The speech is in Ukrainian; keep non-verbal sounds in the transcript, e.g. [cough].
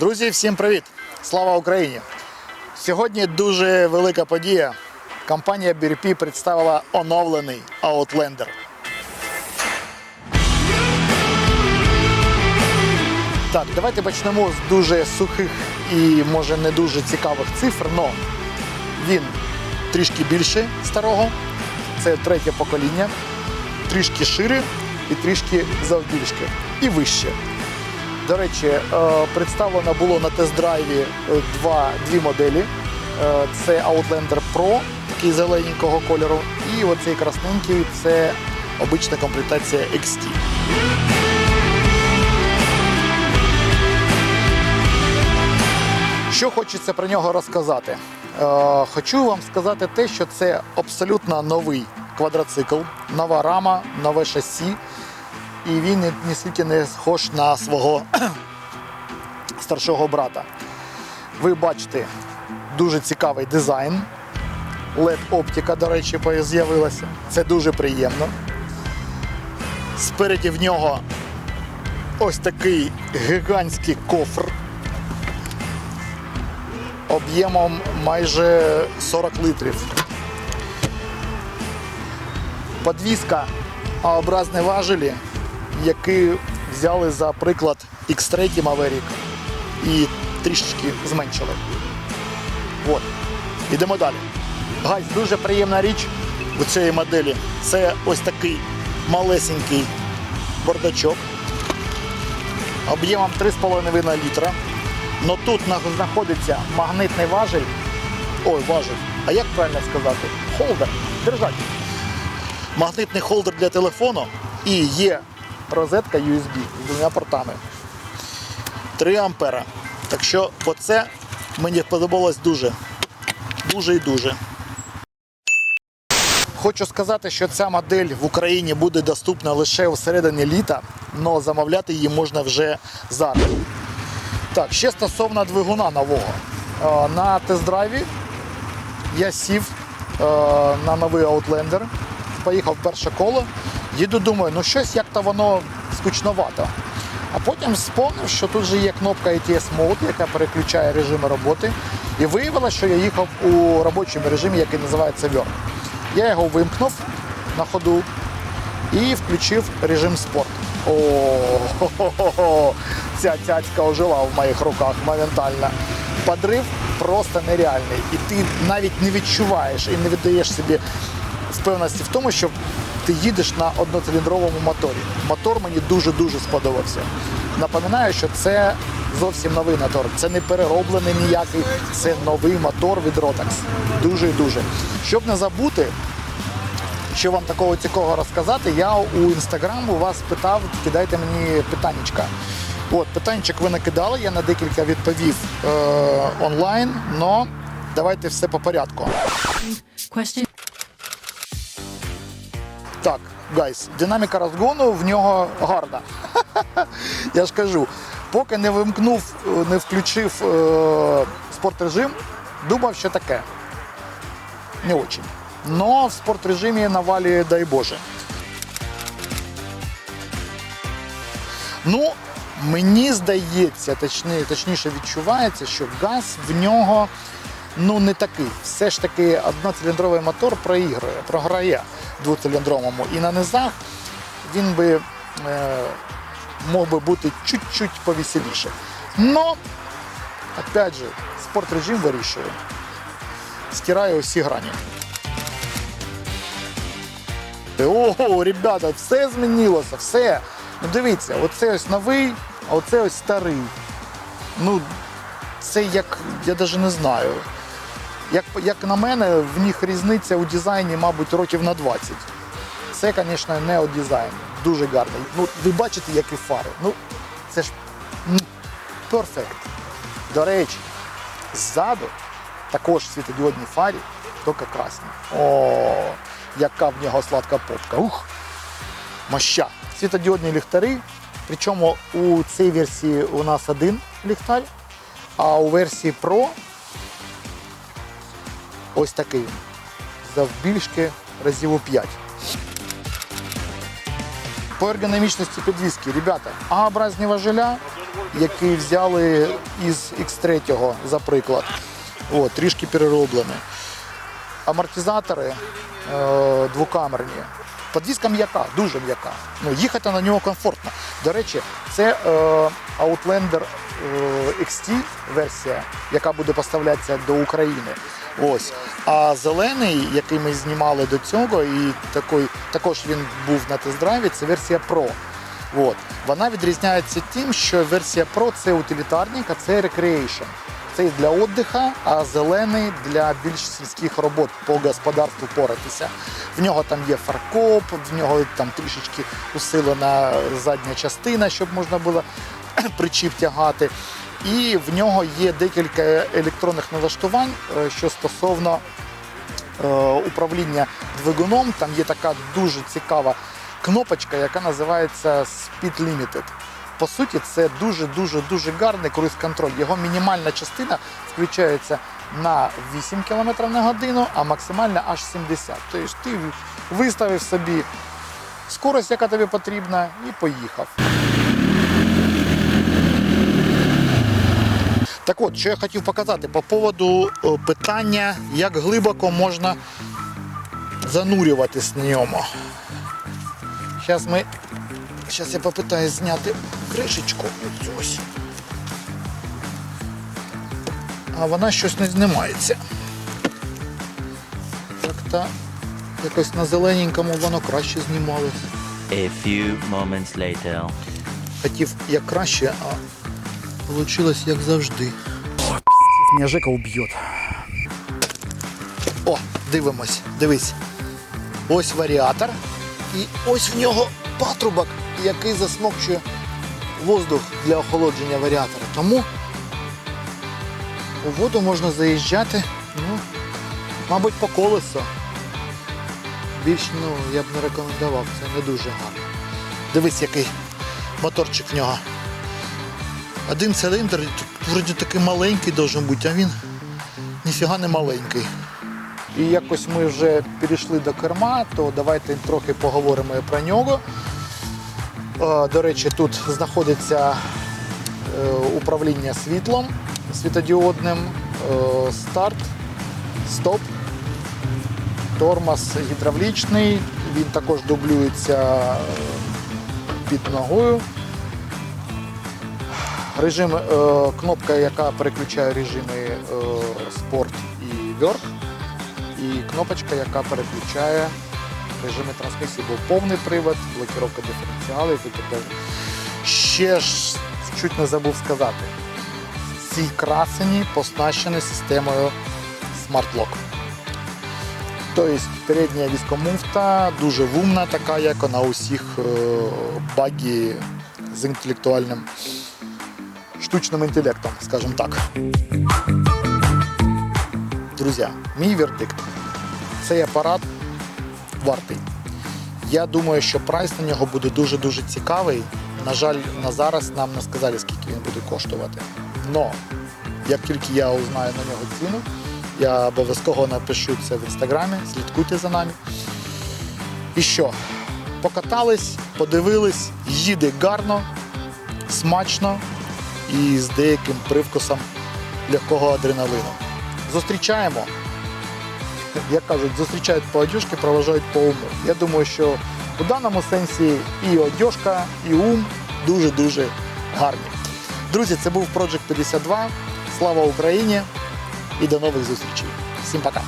Друзі, всім привіт! Слава Україні! Сьогодні дуже велика подія. Компанія BRP представила оновлений Outlander. Так, давайте почнемо з дуже сухих і може не дуже цікавих цифр, але він трішки більше старого. Це третє покоління, трішки шире і трішки завбільшки. І вище. До речі, е, представлено було на тест-драйві е, дві моделі. Е, Це Outlander Pro, такий зелененького кольору, і оцей красненький це обична комплектація XT. Що хочеться про нього розказати? Хочу вам сказати те, що це абсолютно новий квадроцикл, нова рама, нове шасі. І він ні- не схож на свого [clears throat] старшого брата. Ви бачите дуже цікавий дизайн. led оптика, до речі, з'явилася. Це дуже приємно. Спереді в нього ось такий гігантський кофр об'ємом майже 40 литрів. Подвізка А-образні важелі, які взяли за приклад X3 Maverick і трішечки зменшили. От. Ідемо далі. Гайс, дуже приємна річ у цієї моделі. Це ось такий малесенький бардачок об'ємом 3,5 літра. Но тут знаходиться магнитний важель. Ой, важель. А як правильно сказати? Холдер. Держатель. Магнитний холдер для телефону і є розетка USB з двома портами. 3 ампера. Так що оце мені сподобалось дуже. Дуже і дуже. Хочу сказати, що ця модель в Україні буде доступна лише у середині літа, але замовляти її можна вже зараз. Так, ще стосовно двигуна нового. Е, На тест-драйві я сів е, на новий Outlander, поїхав перше коло, їду, думаю, ну щось як-то воно скучновато. А потім вспомнив, що тут же є кнопка ATS Mode, яка переключає режими роботи. І виявилося, що я їхав у робочому режимі, який називається Work. Я його вимкнув на ходу і включив режим спорт. О, хо-хо-хо, ця цяцька ожила в моїх руках моментально. Подрив просто нереальний. І ти навіть не відчуваєш і не віддаєш собі впевненості в тому, що ти їдеш на одноциліндровому моторі. Мотор мені дуже-дуже сподобався. Напоминаю, що це зовсім новий мотор. Це не перероблений ніякий, це новий мотор від Rotax. Дуже і дуже. Щоб не забути, що вам такого цікавого розказати, я у інстаграм у вас питав, кидайте мені питаннячка. От, питанчик ви накидали, я на декілька відповів е, онлайн, але давайте все по порядку. Так, гайс, динаміка розгону в нього гарна. [laughs] Я ж кажу, поки не вимкнув, не включив е, спортрежим, думав, що таке. Не очень. Но в спортрежимі навалює, дай Боже. Ну, мені здається, точні, точніше відчувається, що газ в нього ну не такий. Все ж таки одноциліндровий мотор проігрує, програє двоциліндровому. І на низах він би е, мог би бути чуть-чуть повеселіше. Но, опять же, спортрежим вирішує. Стирає усі грані. О, ребята, все змінилося, все. Ну дивіться, оце ось новий, а оце ось старий. Ну, це як, я навіть не знаю. Як, як на мене, в них різниця у дизайні, мабуть, років на 20. Це, звісно, не от дизайн. Дуже гарний. Ну, ви бачите, які фари. Ну, це ж перфект. До речі, ззаду також світодіодні фарі, тільки красні. О, яка в нього сладка попка. Ух! Моща. Світодіодні ліхтари. Причому у цій версії у нас один ліхтар, а у версії Pro ось такий. Завбільшки разів у 5. По ергономічності підвіски, ребята, А-образні важеля, який взяли із X3, за приклад. От, трішки перероблений. Амортизатори е, двокамерні. Подвізка м'яка, дуже м'яка. Ну, їхати на нього комфортно. До речі, це е, Outlander е, XT версія, яка буде поставлятися до України. Ось. А зелений, який ми знімали до цього, і такий, також він був на тест-драйві, це версія Pro. От. Вона відрізняється тим, що версія Pro це утилітарник, а це Recreation. Цей для віддиха, а зелений для більш сільських робот по господарству поратися. В нього там є фаркоп, в нього там трішечки усилена задня частина, щоб можна було [clears throat] причіп тягати. І в нього є декілька електронних налаштувань, е, що стосовно е, управління двигуном. Там є така дуже цікава кнопочка, яка називається Speed Limited. По суті, це дуже-дуже дуже гарний круїз-контроль. Його мінімальна частина включається на 8 км на годину, а максимальна аж 70. Тобто ти виставив собі скорость, яка тобі потрібна, і поїхав. Так от, що я хотів показати по поводу е, питання, як глибоко можна занурюватись на ньому. Зараз ми. Зараз я попитаюсь зняти кришечку. Ось. А вона щось не знімається. Так-то якось на зелененькому воно краще знімалось. A few moments later. Хотів як краще, а вийшло як завжди. Мене Жека уб'є. О, дивимось, дивись. Ось варіатор. І ось в нього патрубок, який засмокчує воздух для охолодження варіатора. Тому у воду можна заїжджати, ну, мабуть, по колесо. Більш ну, я б не рекомендував, це не дуже гарно. Дивись, який моторчик в нього. Один циліндр, вроді такий маленький должен бути, а він ніфіга не маленький. І якось ми вже перейшли до керма, то давайте трохи поговоримо про нього. Е, До речі, тут знаходиться е, управління світлом світодіодним, е, старт, стоп, тормоз гідравлічний, він також дублюється під ногою. Режим, е, кнопка, яка переключає режими е, спорт і верх, і кнопочка, яка переключає режими трансмісії, був повний привод, блокировка диференціалів і так. Ще ж чуть не забув сказати, ці красені поснащені системою Smart Lock. Тобто передня віскомуфта дуже вумна, така, як на усіх е, багі з інтелектуальним штучним інтелектом, скажімо так. Друзі, мій вердикт. Цей апарат вартий. Я думаю, що прайс на нього буде дуже-дуже цікавий. На жаль, на зараз нам не сказали, скільки він буде коштувати. Но як тільки я узнаю на нього ціну, я обов'язково напишу це в інстаграмі, слідкуйте за нами. І що? Покатались, подивились, їде гарно, смачно і з деяким привкусом легкого адреналину. Зустрічаємо. Як кажуть, зустрічають по одежці, проважають по уму. Я думаю, що у даному сенсі і одежка, і ум дуже-дуже гарні. Друзі, це був Project 52. Слава Україні і до нових зустрічей. Всім пока!